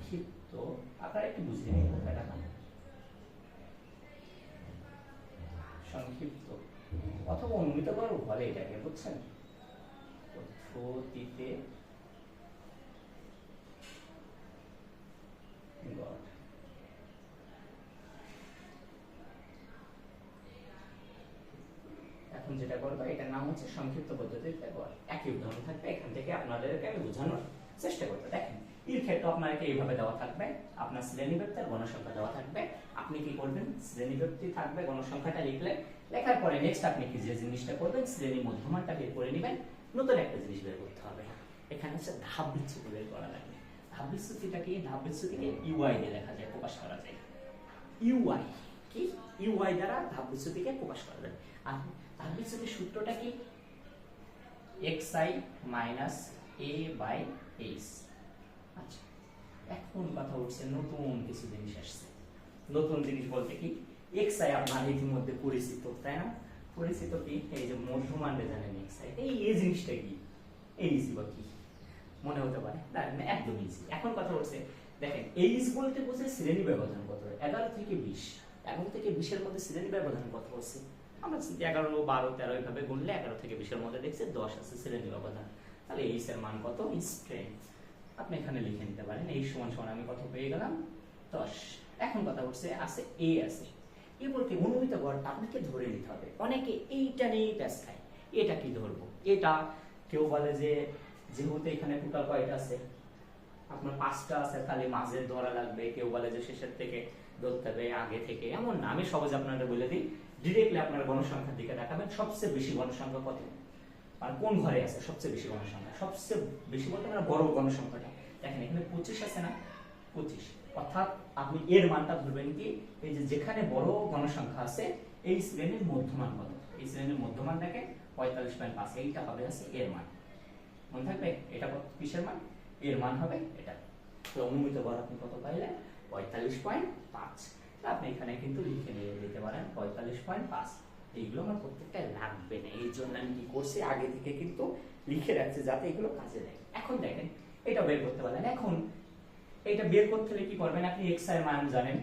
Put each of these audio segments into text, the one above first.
সংক্ষিপ্ত আপনারা একটু বুঝে নিন কথাটা সংক্ষিপ্ত। অথবা অনুমিত করো বলে এটাকে, বুঝছেন? পদ্ধতিতে এখন যেটা করব, এটার নাম হচ্ছে সংক্ষিপ্ত পদ্ধতিতে গড়। একই উদাহরণ থাকবে, এখান থেকে আপনাদেরকে আমি বোঝানোর চেষ্টা করতে দেখেন এর ক্ষেত্রে আপনাকে এইভাবে দেওয়া থাকবে, আপনার শ্রেণীব্যক্তি আর গণসংখ্যা দেওয়া থাকবে, আপনি কি করবেন? শ্রেণীব্যক্তি থাকবে, গণসংখ্যাটা লিখলে, লেখার পরে নেক্সট আপনি কি যে জিনিসটা করবেন, শ্রেণি মধ্যমানটা বের করে নেবেন, নতুন একটা জিনিস বের করতে হবে। এখানে হচ্ছে ধাপ বিচ্ছুতি বের করা লাগবে। ধাপ বিচ্ছুতিটা ধাপ বিচ্ছুতিকে ইউআই দিয়ে লেখা যায়, প্রকাশ করা যায়। ইউআই কি? ইউআই দ্বারা ধাপ বিচ্ছুতিকে প্রকাশ করা যায়। আর ধাপ বিচ্ছুতির সূত্রটা কি? X I minus A by H আচ্ছা এখন কথা উঠছে নতুন কিছু জিনিস আসছে। নতুন জিনিস বলতে কি? এক্স আই আপনার ইতিমধ্যে পরিচিত, তাই না? পরিচিত কি? এই যে মধ্যমানটা জানেন এক্স আই এই এই জিনিসটা কি? এই বা কি? মনে হতে পারে। একদম ইজি এখন কথা হচ্ছে দেখেন বলতে বোঝে শ্রেণি ব্যবধান কত? এগারো থেকে বিশ। এগারো থেকে বিশের মধ্যে শ্রেণি ব্যবধান কত হচ্ছে আমরা এগারো, বারো, তেরো এইভাবে গুনলে, এগারো থেকে বিশের মধ্যে দেখছি দশ আছে শ্রেণি ব্যবধান। তাহলে এইচ এর মান কত? স্ট্রেংথ আপনি এখানে লিখে নিতে পারেন এই সমান সমান আমি কত পেয়ে গেলাম? দশ। এখন কথা হচ্ছে আছে এ আছে। এ বলতে অনুমিত গড়টা আপনাকে ধরে নিতে হবে। অনেকে এইটা নিয়েই প্যাস খায় এটা কি ধরবো? এটা কেউ বলে যে, যেহেতু এখানে টোটাল কয়টা আছে? আপনার পাঁচটা আছে, তাহলে মাঝের ধরা লাগবে। কেউ বলে যে শেষের থেকে ধরতে হবে, আগে থেকে। এমন না, আমি সহজে আপনাদের বলে দিই ডিরেক্টলি আপনার গণসংখ্যার দিকে দেখাবেন সবচেয়ে বেশি গণসংখ্যা কত? আর কোন ঘরে আছে? সবচেয়ে বেশি গণসংখ্যা সবচেয়ে বেশি বলতে মানে বড় গণসংখ্যাটা দেখেন, এখানে পঁচিশ আছে না? পঁচিশ। অর্থাৎ আপনি এর মানটা ধরবেন কি? এই যে যেখানে বড় গণসংখ্যা আছে, এই শ্রেণির মধ্যমান কত? এই শ্রেণির মধ্যমান দেখেন পঁয়তাল্লিশ পয়েন্ট পাঁচ। এইটা হবে আছে এর মান। মনে থাকবে? এটা কিসের মান? এর মান হবে এটা। তো অনুমিত গড় আপনি কত পাইলেন? পঁয়তাল্লিশ পয়েন্ট পাঁচ। আপনি এখানে কিন্তু লিখে নিয়ে দিতে পারেন পঁয়তাল্লিশ পয়েন্ট পাঁচ। এইগুলো আমার প্রত্যেকটা লাগবে না। এই জন্য আমি কি করছি, আগে থেকে কিন্তু লিখে রাখছি যাতে এগুলো কাজে দেয়। এখন দেখেন এটা বের করতে পারলেন। এখন এটা বের করতে হলে কি করবেন? আপনি এক্সের মান জানেন।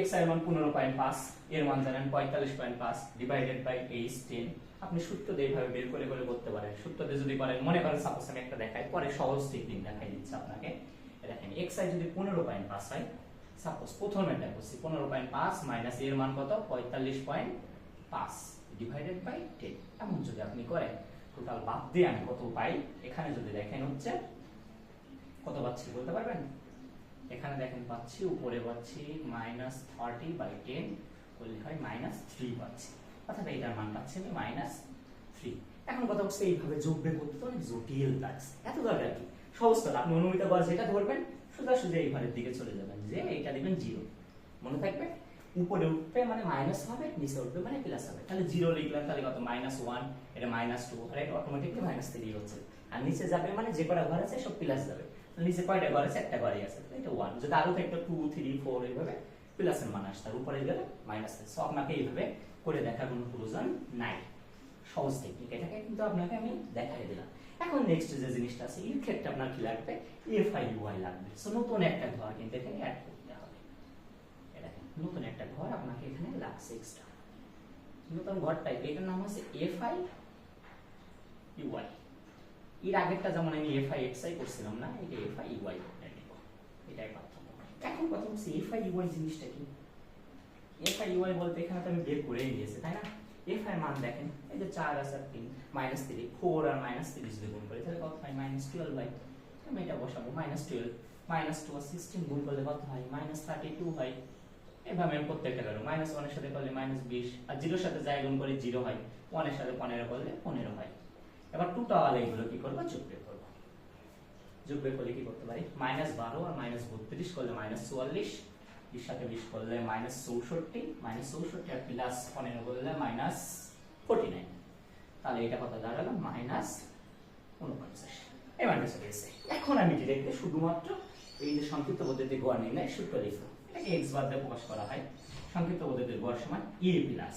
এক্সের মান পনেরো পয়েন্ট পাঁচ, এর মান জানেন পঁয়তাল্লিশ পয়েন্ট পাঁচ ডিভাইডেড বাই এইচ টেন আপনি সূত্র দিয়ে এইভাবে বের করে করে করতে পারেন। সূত্র দিয়ে যদি করেন, মনে করেন সাপোজ আমি একটা দেখাই, পরে সহজ টেকনিক দেখাই দিচ্ছি আপনাকে। দেখেন এক্স আই যদি পনেরো পয়েন্ট পাঁচ হয় সাপোজ প্রথমে করছি পনেরো পয়েন্ট পাঁচ মাইনাস এর মান কত? পঁয়তাল্লিশ পয়েন্ট পাঁচ ডিভাইডেড বাই টেন এমন যদি আপনি করেন টোটাল বাদ দিয়ে আমি কত পাই? এখানে যদি দেখেন হচ্ছে, কত পাচ্ছি বলতে পারবেন? এখানে দেখেন পাচ্ছি, উপরে পাচ্ছি মাইনাস থার্টি বাই টেন করলে হয় মাইনাস থ্রি পাচ্ছি। অর্থাৎ এইটার মান পাচ্ছি আমি মাইনাস থ্রি এখন কথা হচ্ছে এইভাবে যোগ বের করতে অনেক জটিল লাগছে এত দরকার কি? কথা, আপনি অনুমিত গড় যেটা ধরবেন, সোজা সোজা এই দিকে চলে যাবেন, যে এইটা দিবেন জিরো মনে থাকবে? উপরে উঠবে মানে মাইনাস হবে, নিচে উঠবে মানে প্লাস হবে। তাহলে জিরো লিখলাম, তাহলে কত? মাইনাস ওয়ান এটা মাইনাস টু আর এটা অটোমেটিকলি মাইনাস থ্রি হচ্ছে। আর নিচে যাবে মানে যে কটা ঘর আছে, সব প্লাস যাবে। নিচে কয়টা ঘর আছে? একটা ঘরই আছে এটা ওয়ান যদি আরও একটা টু থ্রি ফোর এইভাবে প্লাসের মান আর উপরে গেলে মাইনাস সো আপনাকে এইভাবে করে দেখার কোনো প্রয়োজন নাই। সহজ টেকনিক এটাকে কিন্তু আপনাকে আমি দেখাই দিলাম। এখন নেক্সট যে জিনিসটা আছে এর ক্ষেত্রে আপনার কি লাগবে? এফ আই ইউআই লাগবে। সো নতুন একটা ঘর কিন্তু এখানে অ্যাড করতে হবে এটা দেখেন, নতুন একটা ঘর আপনাকে এখানে লাগছে এক্সট্রা নতুন ঘরটাই এটার নাম হচ্ছে এফ আই ইউআই এর আগেরটা যেমন আমি এফ আই এক্স আই করছিলাম না, এটা এফ আই ইউআই এটাই পার্থক্য। এখন কথা হচ্ছে এফ আই ইউআই জিনিসটা কি? এফ আই ইউআই বলতে এখানে তো আমি বের করেই নিয়েছি, তাই না? এফ আই মান দেখেন, এই যে চার আর তিন মাইনাস থ্রি ফোর আর মাইনাস থ্রি যদি গুণ করি, তাহলে কত হয়? মাইনাস টুয়েলভ বাই আমি এটা বসাবো মাইনাস টুয়েলভ মাইনাস টু আর সিক্সটিন গুণ করলে কত হয়? মাইনাস থার্টি টু হয়। এভাবে আমি প্রত্যেকটা গেল মাইনাস ওয়ানের সাথে করলে মাইনাস বিশ, আর জিরোর সাথে যাই গুণ করে জিরো হয় ওয়ানের সাথে পনেরো করলে পনেরো হয়। এবার টোটাল এইগুলো কি করব? যোগ বের করব। যোগ বের করলে কি করতে পারি? মাইনাস বারো আর মাইনাস বত্রিশ করলে মাইনাস চুয়াল্লিশ, বিশ সাথে বিশ করলে মাইনাস চৌষট্টি মাইনাস চৌষট্টি আর প্লাস পনেরো করলে মাইনাস ফোর্টি নাইন তাহলে এটা কত দাঁড়াল? মাইনাস উনপঞ্চাশ মাইনাস হয়ে গেছে এখন আমি ডিরেক্টলি শুধুমাত্র এই যে সংক্ষিপ্ত পদ্ধতি গড় নির্ণয় সূত্র লিখব এক্স বাদ দিয়ে প্রকাশ করা হয়। সংক্ষিপ্ত পদ্ধতির গড় সমান ই প্লাস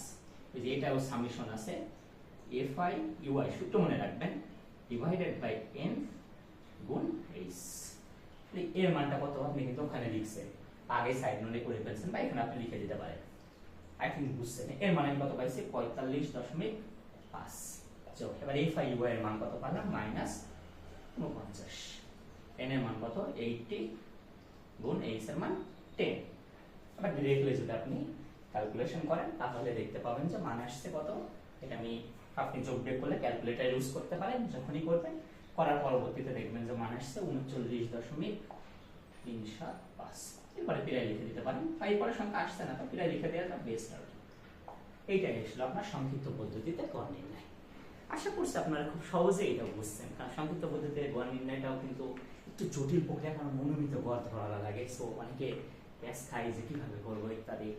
এই যে এটাও সামিশন আছে। এফ আই ইউআই সূত্র মনে রাখবেন। ডিভাইডেড বাই এন গুণ এইচ এর মানটা কত? আপনি কিন্তু ওখানে লিখছেন। আগে সাইড নোটে করে ফেলছেন বা এখানে আপনি লিখে দিতে পারেন। আই থিঙ্ক বুঝছেন। এর মানে কত পাইছি? পঁয়তাল্লিশ দশমিক পাঁচ। যোগ এবার এফ আই ইউ এর মান কত পালাম মাইনাস উনপঞ্চাশ এন এর মান কত? এইটটি গুণ এইচ এর মান টেন এবার ডিরেক্টলি যদি আপনি ক্যালকুলেশন করেন, তাহলে দেখতে পাবেন যে মান আসছে কত। এটা আমি, আপনি যোগ বিয়োগ করলে ক্যালকুলেটর ইউজ করতে পারেন, যখনই করবেন। করার পরবর্তীতে দেখবেন যে মান আসছে উনচল্লিশ দশমিক তিন সাত পাঁচ। এরপরে পিরায় লিখে দিতে পারেন। বা এরপরে সংখ্যা আসছে না, তো পিরায় লিখে দেওয়াটা বেস্ট আর। এইটাই ছিল আপনার সংক্ষিপ্ত পদ্ধতিতে গড় নির্ণয়। আশা করছি আপনারা খুব সহজে এটা বুঝছেন, কারণ সংক্ষিপ্ত পদ্ধতিতে গড় নির্ণয়টাও কিন্তু একটু জটিল প্রক্রিয়া, কারণ মনোনীত গড় ধরা লাগে। সো অনেকে ব্যাস খাই যে কীভাবে করব ইত্যাদি।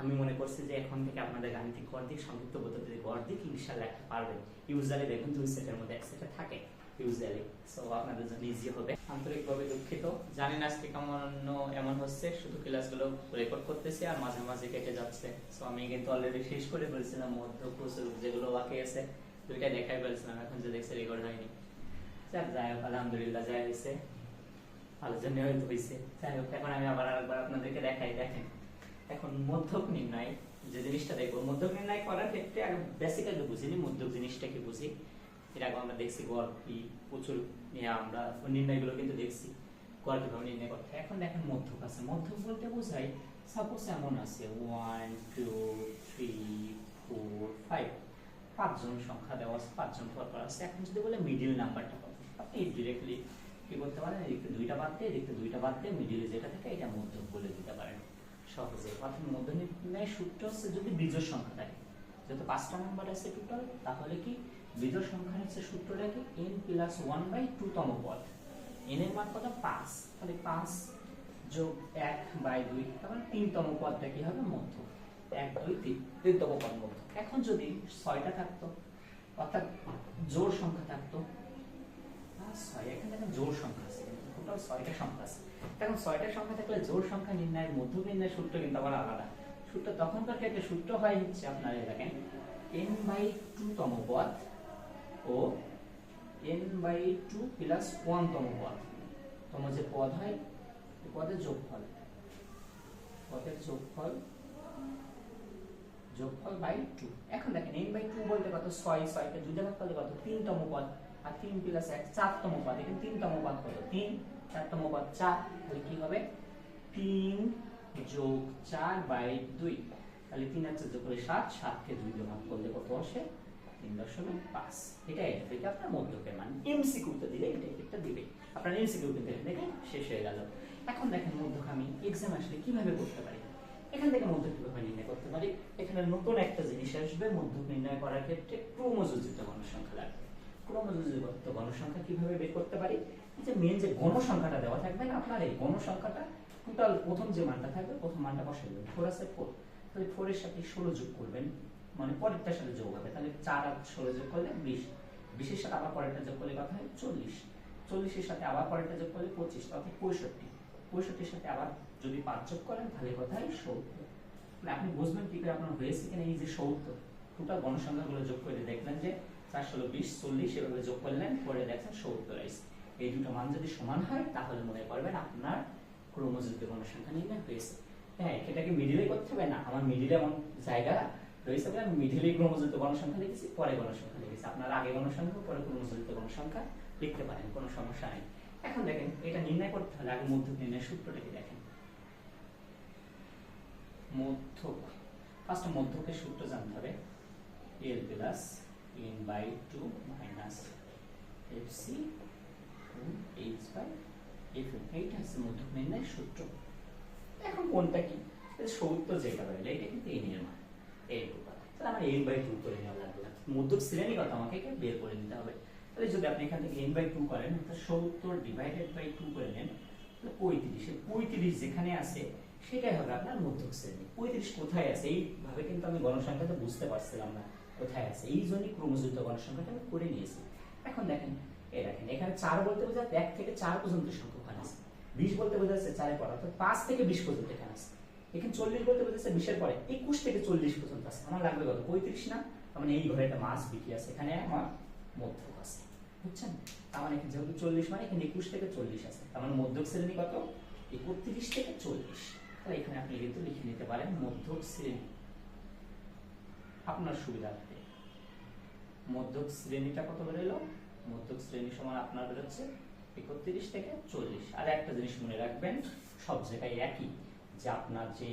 আমি মনে করছি যে এখন থেকে আপনাদের গাণিতিক দিক, সংক্ষিপ্ত পদ্ধতিতে গড় দিক ইনশাল্লাহ একটা পারবেন। ইউজুয়ালি দেখুন দুই সেটের মধ্যে এক সেটে থাকে ইউজুয়ালি সো আপনাদের জন্য ইজি হবে। আন্তরিকভাবে দুঃখিত। জানি না আজকে কেমন, এমন হচ্ছে, শুধু ক্লাসগুলো রেকর্ড করতেছি আর মাঝে মাঝে কেটে যাচ্ছে। সো আমি কিন্তু অলরেডি শেষ করে ফেলছিলাম, মধ্য প্রচুর যেগুলো বাকি আছে দুইটা দেখাই ফেলছিলাম, এখন যে দেখছে রেকর্ড হয়নি। যাক, যাই হোক, আলহামদুলিল্লাহ, যাই হয়েছে। জন্য হয়তো হয়েছে যাই হোক, এখন আমি আবার আরেকবার আপনাদেরকে দেখাই, দেখেন। এখন মধ্যক নির্ণয়, যে জিনিসটা দেখব, মধ্যক নির্ণয় করার ক্ষেত্রে আগে বেসিক্যালি বুঝিনি মধ্যক জিনিসটা কি বুঝি। এর আগে আমরা দেখছি গড় কি প্রচুর নিয়ে আমরা নির্ণয়গুলো কিন্তু দেখছি গড় কীভাবে নির্ণয় করতে এখন দেখেন মধ্যক আছে। মধ্যক বলতে বোঝাই সাপোজ এমন আছে one two three four five পাঁচজন সংখ্যা দেওয়া আছে, পাঁচজন পরপর আছে। এখন যদি বলে মিডিল নাম্বারটা কত আপনি ডিরেক্টলি কি করতে পারেন এদিকে দুইটা বাদ দিয়ে এদিকে দুইটা বাদ দিয়ে মিডিলে যেটা থাকে এটা মধ্যক বলে দিতে পারেন। সহজে। অর্থাৎ মধ্য নির্ণয় সূত্র হচ্ছে যদি বিজোড় সংখ্যা থাকে। যেহেতু পাঁচটা নাম্বার আছে টোটাল তাহলে কি বিজোড় সংখ্যা হচ্ছে সূত্রটা কি? N plus one by two তম পদ। এন এর মান কত? পাঁচ। তাহলে পাঁচ যোগ এক বাই দুই তাহলে তিনতম পদটা কি হবে? মধ্য। এক, দুই, তিন। তিনতম পদ মধ্য। এখন যদি ছয়টা থাকতো, অর্থাৎ জোড় সংখ্যা থাকতো ছয়টা সংখ্যা ছয়টা থাকলে জোড় সংখ্যা নির্ণয়ের মধ্য সূত্র কিন্তু আবার আলাদা। সূত্র তখনকার দেখেন এন বাই টু তম পদ ও N by two plus one পদ। তম যে পদ হয় পদের যোগফল। পদের যোগফল যোগফল বাই টু এখন দেখেন এন বাই টু বলতে কত? ছয়, ছয়কে দুইটা ভাগ করলে কত? তিনতম পদ। আর তিন প্লাস এক চারতম পদ, এখানে তিনতম পদ কত তিন চারতম পদ চার, তাহলে কি হবে? তিন যোগ চার বাই দুই, তাহলে তিন আর চার যোগ করে সাত, সাতকে দুই ভাগ করলে কত আসে? তিন দশমিক পাঁচ। এটা এটা থেকে আপনার মধ্যকের মান। এমসিকিউতে দিলে এটা একটা দিবে। আপনার এমসিকিউ কিন্তু এখান থেকে শেষ হয়ে গেল। এখন দেখেন মধ্যক আমি এক্সাম আসলে কীভাবে করতে পারি? এখান থেকে মধ্যক কীভাবে নির্ণয় করতে পারি? এখানে নতুন একটা জিনিস আসবে, মধ্যক নির্ণয় করার ক্ষেত্রে ক্রমযোজিত গণসংখ্যা লাগবে। ক্রমযোজিত গণসংখ্যা কীভাবে বের করতে পারি? যে মেন যে গণসংখ্যাটা দেওয়া থাকবে না, আপনার এই গণসংখ্যাটা টোটাল প্রথম যে মানটা থাকবে, প্রথম মানটা বসে দেবেন। ফোর আছে ফোর তাহলে ফোরের সাথে ষোলো যোগ করবেন মানে পরেরটার সাথে যোগ হবে। তাহলে চার আর ষোলো যোগ করলে বিশ। বিশের সাথে আবার পরেরটা যোগ করলে কথা হয়? চল্লিশ। চল্লিশের সাথে আবার পরেরটা যোগ করলে পঁচিশ অর্থাৎ পঁয়ষট্টি। পঁয়ষট্টির সাথে আবার যদি পাঁচ যোগ করেন, তাহলে কথা হয়? সত্তর। মানে আপনি বুঝবেন কি করে আপনার হয়েছে কিনা এই যে সত্তর। টোটাল গণসংখ্যাগুলো যোগ করে দেখবেন যে চার বিশ, চল্লিশ এভাবে যোগ করলেন পরে দেখছেন সত্তর এই দুটো মান যদি সমান হয়, তাহলে মনে করবেন আপনার ক্রোমোজোমে গণসংখ্যা নির্ণয় হয়েছে। হ্যাঁ এটাকে মিডিলে করতে হবে? না, আমার মিডিলে এমন জায়গা রয়েছে আমি মিডিলেই ক্রোমোজোমিত গণসংখ্যা লিখেছি, পরে গণসংখ্যা লিখেছি। আপনার আগে গণসংখ্যা পরে ক্রোমোজোমিত গণসংখ্যা লিখতে পারেন, কোনো সমস্যা নেই। এখন দেখেন, এটা নির্ণয় করতে হলে আগে মধ্যক নির্ণয় সূত্রটাকে দেখেন? মধ্যক ফার্স্ট মধ্যকের সূত্র জানতে হবে L plus by two minus F C H by F এইটা হচ্ছে মধ্যক সূত্র। এখন কোনটা কি? সত্য যেটা রইলে, এটা কিন্তু এন এর মান এইটুকু তাহলে আমার এন বাই টু করে নেওয়া লাগবে। মধ্যক শ্রেণি কথা আমাকে বের করে নিতে হবে। তাহলে যদি আপনি এখান থেকে এন বাই টু করেন, অর্থাৎ সত্তর ডিভাইডেড বাই টু করে নেন, তাহলে পঁয়ত্রিশ। পঁয়ত্রিশ যেখানে আছে, সেটাই হবে আপনার মধ্যক শ্রেণি। পঁয়ত্রিশ কোথায় আছে? এইভাবে কিন্তু আমি গণসংখ্যাটা বুঝতে পারছিলাম না। কোথায় আছে? এই জন্যই ক্রমযুক্ত গণসংখ্যাটা আমি করে নিয়েছি। এখন দেখেন, এই দেখেন, এখানে চার বলতে বোঝা এক থেকে চার পর্যন্ত সংখ্যা ওখানে আছে। বিশ বলতে বোঝা যাচ্ছে চারের পর, অর্থাৎ পাঁচ থেকে বিশ পর্যন্ত এখানে আছে। এখানে চল্লিশ বলতে বোঝাচ্ছে বিশের পরে, একুশ থেকে চল্লিশ পর্যন্ত আছে। আমার লাগবে কত? পঁয়ত্রিশ না? মানে এই ঘরে একটা মাছ বিক্রি আছে, এখানে আমার মধ্যক আছে। বুঝছেন? তার মানে যেহেতু চল্লিশ মানে এখানে একুশ থেকে চল্লিশ আছে। তার মানে মধ্যক শ্রেণি কত? একত্রিশ থেকে চল্লিশ। তাহলে এখানে আপনি কিন্তু লিখে নিতে পারেন মধ্যক শ্রেণি। আপনার সুবিধার্থে মধ্যক শ্রেণীটা কত বেরোলো মধ্যক শ্রেণি সমান আপনার বেরোচ্ছে একত্রিশ থেকে চল্লিশ। আর একটা জিনিস মনে রাখবেন, সব জায়গায় একই যে আপনার যে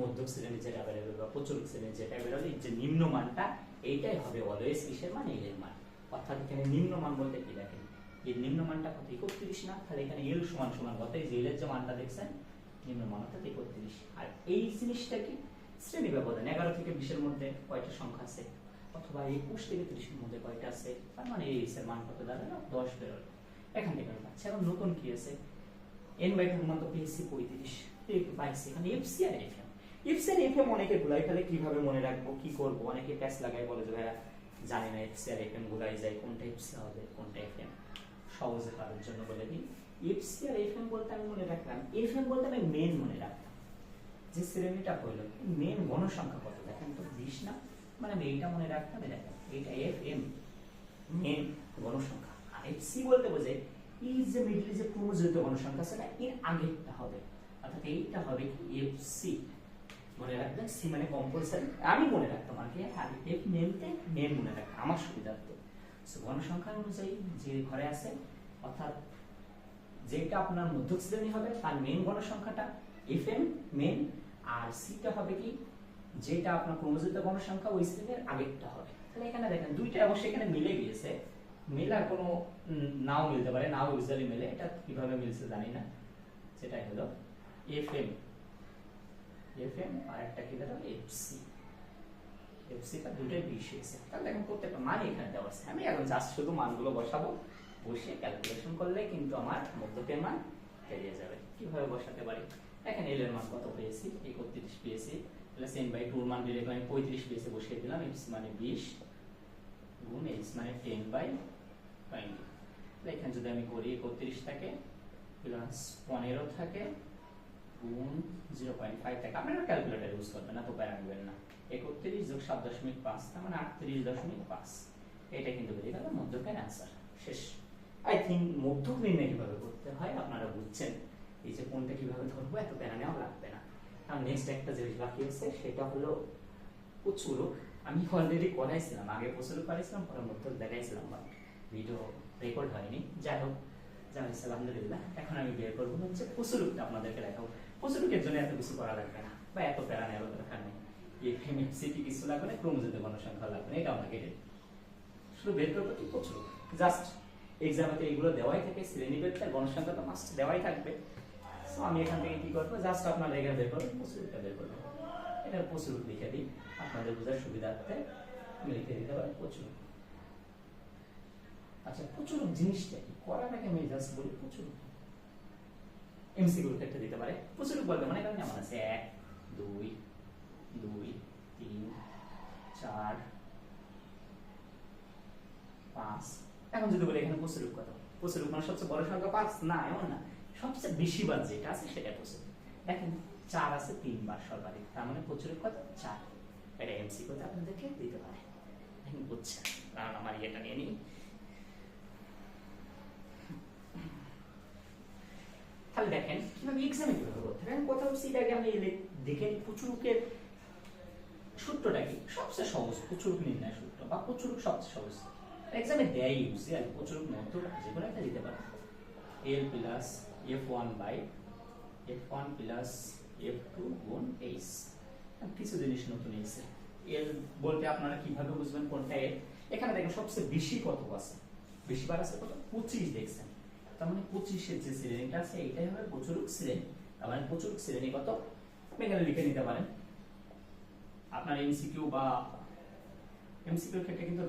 মধ্যক শ্রেণি যেটা বেরোবে বা প্রচুর শ্রেণি যেটা বেরোবে যে নিম্ন মানটা এইটাই হবে অলওয়েজ কিসের মান? এর মান। অর্থাৎ এখানে নিম্ন মান বলতে কি দেখেন? এই নিম্ন মানটা কত? একত্রিশ না? তাহলে এখানে এল সমান সমান কত? এই যে এলের যে মানটা দেখছেন নিম্ন মান অর্থাৎ একত্রিশ। আর এই জিনিসটা কি? শ্রেণি ব্যবধান, এগারো থেকে বিশের মধ্যে কয়টা সংখ্যা আছে? অথবা একুশ থেকে ত্রিশের মধ্যে কয়টা আছে? তার মানে এই এর মান কত দাঁড়াল? দশ বেরোলো। এখান থেকে পাচ্ছি এখন নতুন কি আছে? এন বাই টু মান তো পেয়েছি পঁয়ত্রিশ। পাইছি। এখানে এফসি আর এফএম এফসি আর এফএম অনেকে গুলাই তাহলে কীভাবে মনে রাখব, কি করব? অনেকে প্যাস লাগাই বলে যে, ভাইয়া, জানি না এফসি আর এফএম গুলাই যায়, কোনটা এফসি হবে, কোনটা এফএম সহজে পারার জন্য বলে দিই। এফসি আর এফএম বলতে আমি মনে রাখলাম এফএম বলতে আমি মেন মনে রাখতাম যে শ্রেণীটা হইল মেন গণসংখ্যা কত? দেখেন তো, বিশ না? মানে আমি এইটা মনে রাখতাম দেখেন এইটা এফ এম মেন গণসংখ্যা। আর এফ সি বলতে বোঝে এই যে মিডলে যে ক্রমজড়িত গণসংখ্যা না, এর আগেরটা হবে। অর্থাৎ এইটা হবে কি এফ সি মনে রাখবেন সি মানে কম্পালসারি আমি মনে রাখতাম আর কি আর এফ মেনতে মেন মনে রাখতাম আমার সুবিধার্থে। সো গণসংখ্যা অনুযায়ী যে ঘরে আছে, অর্থাৎ যেটা আপনার মধ্যক শ্রেণি হবে, তার মেন গণসংখ্যাটা এফ এম মেন আর সিটা হবে কি যেটা আপনার ক্রমজিত গণসংখ্যা ওই শ্রেণির আগেরটা হবে। তাহলে এখানে দেখেন, দুইটা অবশ্যই এখানে মিলে গিয়েছে। মেলার কোনো নাও মিলতে পারে। নাও ইউজুয়ালি মিলে। এটা কীভাবে মিলছে জানি না। সেটাই হলো এফ এম এফ এম আর একটা কি দাঁড়াল এফ সি এফ সি টা দুটোই বিশ হয়েছে। তাহলে এখন প্রত্যেকটা মান এখানে দেওয়া আছে। আমি এখন জাস্ট শুধু মানগুলো বসাবো। বসে ক্যালকুলেশন করলে কিন্তু আমার মধ্যকের মান বেরিয়ে যাবে। কীভাবে বসাতে পারি? এখানে এল এর মান কত পেয়েছি? একত্রিশ পেয়েছি। তাহলে সেন বাই টুর মান দিলে আমি পঁয়ত্রিশ পেয়েছি বসিয়ে দিলাম এক্স মানে বিশ গুণ এক্স মানে টেন বাই টোয়েন্টি এখানে যদি আমি করি একত্রিশ থাকে প্লাস পনেরো থাকে, গুণ জিরো পয়েন্ট ফাইভ থাকে। আপনারা ক্যালকুলেটার ইউজ করবেন না, তো প্যারা নেবেন না। একত্রিশ যোগ সাত দশমিক পাঁচ, তার মানে আটত্রিশ দশমিক পাঁচ। এটা কিন্তু বেরিয়ে গেল মধ্যকের অ্যান্সার শেষ। আই থিঙ্ক মধ্যক নির্ণয় কীভাবে করতে হয়, আপনারা বুঝছেন। এই যে কোনটা কীভাবে ধরবো, এত প্যারা নেওয়া লাগবে না। আর নেক্সট একটা জিনিস বাকি আছে, সেটা হলো প্রচুরক আমি অলরেডি করাইছিলাম, আগে প্রচুরক করাইছিলাম, পরে মধ্যক দেখাইছিলাম বা ভিডিও রেকর্ড হয়নি। যাই হোক জানাইছি আলহামদুলিল্লাহ। এখন আমি বের করব হচ্ছে প্রচুরকটা আপনাদেরকে দেখাবো। প্রচুরকের জন্য এত কিছু করা লাগবে না, বা এত প্যারা নেওয়ার দরকার নেই। এফএম এফসিটি কিছু লাগবে না ক্রমজিত গণসংখ্যা লাগবে না, এটা দেবে শুধু বের করব কি প্রচুর জাস্ট এক্সামেতে এগুলো দেওয়াই থাকে শ্রেণীভেদটা গণসংখ্যা তো মাস্ট দেওয়াই থাকবে। সো আমি এখান থেকে কি করব? জাস্ট বের করব প্রচুরটা বের করব এটা প্রচুর লিখে দিই। আপনাদের বোঝার সুবিধার্থে আমি লিখে দিতে পারি প্রচুর। আচ্ছা প্রচুর জিনিসটা কি? আগে আমি জাস্ট বলি প্রচুর? দিতে পারে। প্রচুর বলবে মানে কারণ কেমন আছে এক, দুই দুই, তিন, চার, পাঁচ। এখন যদি বলি এখানে প্রচুর কত? প্রচুর মানে সবচেয়ে বড় সংখ্যা পাঁচ? না, এমন না। সবচেয়ে বেশি বার যেটা আছে সেটা প্রচুর দেখেন, চার আছে তিনবার সর্বাধিক। তার মানে প্রচুর কত চার। এটা এমসি করতে আপনাদেরকে দিতে পারে। দেখেন কারণ আমার ইয়েটা নিয়ে নিই। তাহলে দেখেন, কীভাবে এক্সামে কীভাবে করতে হবে কোথাও সিটাকে আমি লে- দেখে নিই, প্রচুরকের সূত্রটা কি? সবচেয়ে সহজ প্রচুর নির্ণয় সূত্র বা প্রচুর সবচেয়ে সহজ। এক্সামে দেয় ইউজে আর প্রচুর মধ্য যে কোনো একটা দিতে পারে L plus F one by F one plus F two গুণ এইচ কিছু জিনিস নতুন এসে এল বলতে আপনারা কীভাবে বুঝবেন কোনটা এল এখানে দেখেন সবচেয়ে বেশি কত আছে? বেশি বার আছে কত? পঁচিশ দেখছেন। তার মানে পঁচিশের যে শ্রেণীটা আছে এইটাই হবে প্রচুরক শ্রেণি। তার মানে প্রচুরক শ্রেণি কত? এখানে লিখে নিতে পারেন। আপনার এমসিকিউ বা এমসিকিউর ক্ষেত্রে কিন্তু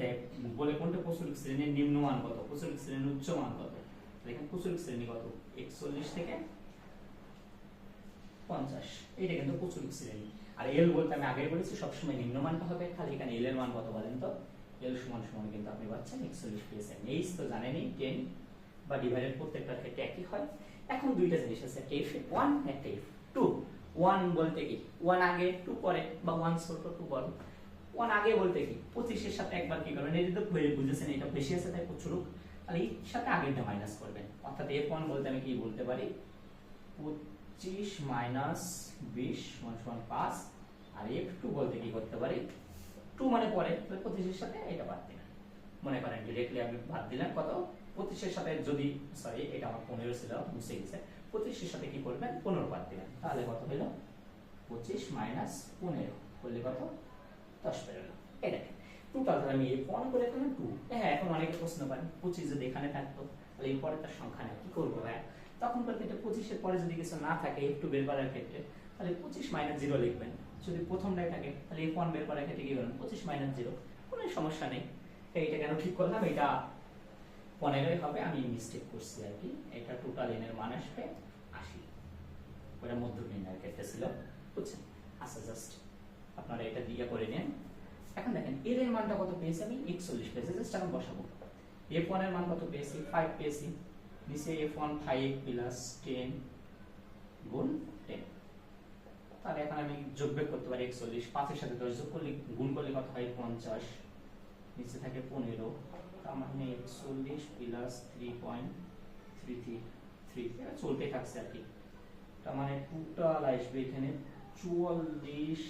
বলে কোনটা প্রচুরক শ্রেণির নিম্নমান কত? প্রচুরক শ্রেণির উচ্চ মান কত? দেখেন প্রচুরক শ্রেণি কত? একচল্লিশ থেকে পঞ্চাশ। এটা কিন্তু প্রচুরক শ্রেণি আর এল বলতে আমি আগে বলেছি, সবসময় নিম্নমানটা হবে। খালি এখানে এল এর মান কত বলেন তো? এল সমান সমান কিন্তু আপনি পাচ্ছেন, একচল্লিশ পেয়েছেন এইচ তো জানেনই টেন বা ডিভাইডেড প্রত্যেকটার ক্ষেত্রে একই হয়। এখন দুইটা জিনিস আছে, একটা এফ ওয়ান একটা এফ টু ওয়ান বলতে কি? ওয়ান আগে টু পরে, বা ওয়ান ছোট টু বড়। ওয়ান আগে বলতে কি? পঁচিশের সাথে একবার কি করবেন? যে তো বুঝেছেন, এটা বেশি আছে, তাই প্রচুর তাহলে এর সাথে আগেরটা মাইনাস করবেন। অর্থাৎ এফ ওয়ান বলতে আমি কি বলতে পারি? পঁচিশ মাইনাস বিশ সমান সমান পাঁচ। আর এফ টু বলতে কি করতে পারি? টু মানে পরে পঁচিশের সাথে এটা বাদ দিলেন মনে করেন ডিরেক্টলি আমি বাদ দিলাম কত? পঁচিশের সাথে যদি সরি এটা আমার পনেরো ছিল মুছে গেছে। পঁচিশের সাথে কি করবেন? পনেরো বাদ দিলেন তাহলে কত হলো? পঁচিশ মাইনাস পনেরো। করলে কত? দশ বেরোলো এটা টোটাল ধর আমি এফ ওয়ান করে ফেললাম টু হ্যাঁ এখন অনেকে প্রশ্ন করেন, পঁচিশ যদি এখানে থাকতো, তাহলে এই পরের তার সংখ্যা নেই, কি করব হ্যাঁ তখন তার ক্ষেত্রে পঁচিশের পরে যদি কিছু না থাকে, একটু বের করার ক্ষেত্রে, তাহলে পঁচিশ মাইনাস জিরো লিখবেন। যদি প্রথমটাই থাকে, তাহলে এফ ওয়ান বের করার ক্ষেত্রে কি করবেন? পঁচিশ মাইনাস জিরো কোনো সমস্যা নেই। তো এইটা কেন ঠিক করলাম? এটা পনেরোই হবে, আমি মিস্টেক করছি আর কি। এটা টোটাল এনের মান আসবে আশি। ওটা মধ্য নির্ণয়ের ক্ষেত্রে ছিল, বুঝছেন? আচ্ছা জাস্ট আপনারা এটা দিয়ে করে নেন। এখন দেখেন, এর এর মানটা কত পেয়েছি আমি? একচল্লিশ পেয়েছি জাস্ট আমি বসাবো। এফ ওয়ানের মান কত পেয়েছি? ফাইভ পেয়েছি। নিচে F one five plus ten গুণ টেন তাহলে এখন আমি যোগ বিয়োগ করতে পারি একচল্লিশ পাঁচের সাথে দশ যোগ করলে, গুণ করলে কত হয়? পঞ্চাশ। নিচে থাকে পনেরো। তার মানে একচল্লিশ plus three point three three three চলতে থাকছে আর কি। তার মানে টোটাল আসবে এখানে চুয়াল্লিশ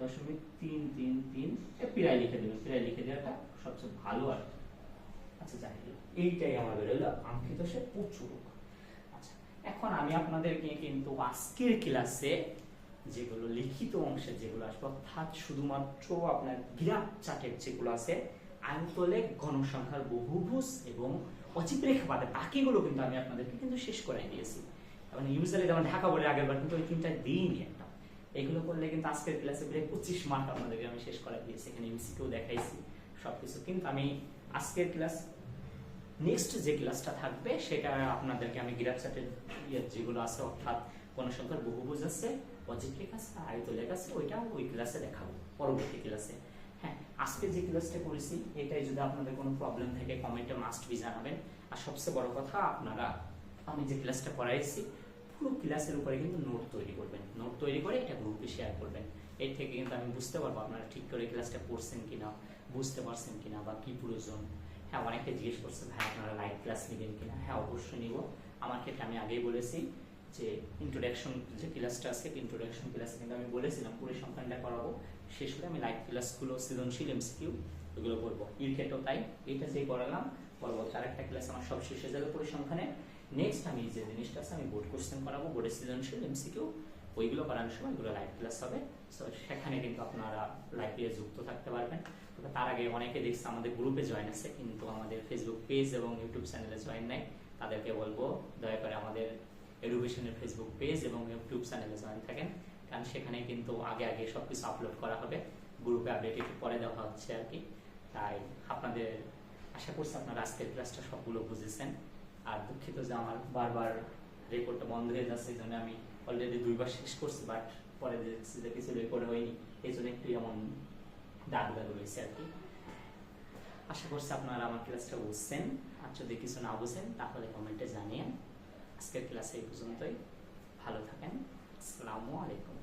দশমিক তিন তিন তিন। প্রায় লিখে দেবেন প্রায় লিখে দেওয়াটা সবচেয়ে ভালো আর। আচ্ছা যাই এইটাই আমার বেরোলো। আঙ্কিত সে প্রচুর। আচ্ছা এখন আমি আপনাদেরকে কিন্তু আজকের ক্লাসে যেগুলো লিখিত অংশে যেগুলো আসবে, অর্থাৎ শুধুমাত্র আপনার গ্রাফ চার্টের যেগুলো আছে আয়তলেখ গণসংখ্যার বহুভুজ এবং অচিপ রেখাপাতের বাকিগুলো কিন্তু আমি আপনাদেরকে কিন্তু শেষ করাই দিয়েছি। মানে ইউজুয়ালি যেমন ঢাকা বলে আগেরবার কিন্তু ওই তিনটা দিইনি এগুলো করলে কিন্তু আজকের ক্লাসে প্রায় পঁচিশ মার্ক আপনাদেরকে আমি শেষ করাই দিয়েছি, এখানে এমসিকেও দেখাইছি, সবকিছু। কিন্তু আমি আজকের ক্লাস নেক্সট যে ক্লাসটা থাকবে, সেটা আপনাদেরকে আমি গ্রাফ চার্টের ইয়ে যেগুলো আছে, অর্থাৎ গণসংখ্যার বহুভুজ আছে অজিট্রিক আছে আয়তলেখ আছে ওইটা ওই ক্লাসে দেখাবো, পরবর্তী ক্লাসে হ্যাঁ আজকে যে ক্লাসটা করেছি, এটাই যদি আপনাদের কোনো প্রবলেম থাকে কমেন্টে মাস্ট বি জানাবেন। আর সবচেয়ে বড় কথা, আপনারা, আমি যে ক্লাসটা করাইছি পুরো ক্লাসের উপরে কিন্তু নোট তৈরি করবেন। নোট তৈরি করে এটা গ্রুপে শেয়ার করবেন। এর থেকে কিন্তু আমি বুঝতে পারব আপনারা ঠিক করে ক্লাসটা পড়ছেন কিনা, বুঝতে পারছেন কিনা বা কি প্রয়োজন। হ্যাঁ অনেকে জিজ্ঞেস করছে, ভাই, আপনারা লাইভ ক্লাস নেবেন কিনা? হ্যাঁ অবশ্যই নিব। আমার ক্ষেত্রে আমি আগেই বলেছি যে ইন্ট্রোডাকশন যে ক্লাসটা আছে ইন্ট্রোডাকশন ক্লাসে কিন্তু আমি বলেছিলাম পরিসংখ্যানটা করাবো। শেষ করে আমি লাইভ ক্লাসগুলো সৃজনশীল এমসিকিউ এগুলো করব। এর তাই। এটা যে করালাম, পরবর্তী আরেকটা ক্লাস আমার সব শেষে যাবে পরিসংখ্যানে। নেক্সট আমি যে জিনিসটা আছে, আমি বোর্ড কোশ্চেন করাবো বোর্ডের সৃজনশীল এমসিকিউ ওইগুলো করানোর সময় এগুলো লাইভ ক্লাস হবে। সো সেখানে কিন্তু আপনারা লাইভে যুক্ত থাকতে পারবেন। তার আগে অনেকে দেখছে আমাদের গ্রুপে জয়েন আছে, কিন্তু আমাদের ফেসবুক পেজ এবং ইউটিউব চ্যানেলে জয়েন নাই। তাদেরকে বলব, দয়া করে আমাদের এডুকেশনের ফেসবুক পেজ এবং ইউটিউব চ্যানেলে জয়েন থাকেন। কারণ সেখানে কিন্তু আগে আগে সব কিছু আপলোড করা হবে। গ্রুপে আপডেট একটু পরে দেওয়া হচ্ছে আর কি। তাই আপনাদের, আশা করছি আপনারা আজকের ক্লাসটা সবগুলো বুঝেছেন। আর দুঃখিত যে আমার বারবার রেকর্ডটা বন্ধ হয়ে যাচ্ছে, এই জন্য আমি অলরেডি দুইবার শেষ করছি বাট পরে দেখছি যে কিছু রেকর্ড হয়নি। এই জন্য একটু এমন দাগ দাগ রয়েছে আর কি। আশা করছি আপনারা আমার ক্লাসটা বুঝছেন। আর যদি কিছু না বুঝেন, তাহলে কমেন্টে জানিয়ে আজকের ক্লাসে এই পর্যন্তই। ভালো থাকেন। আসসালামু আলাইকুম।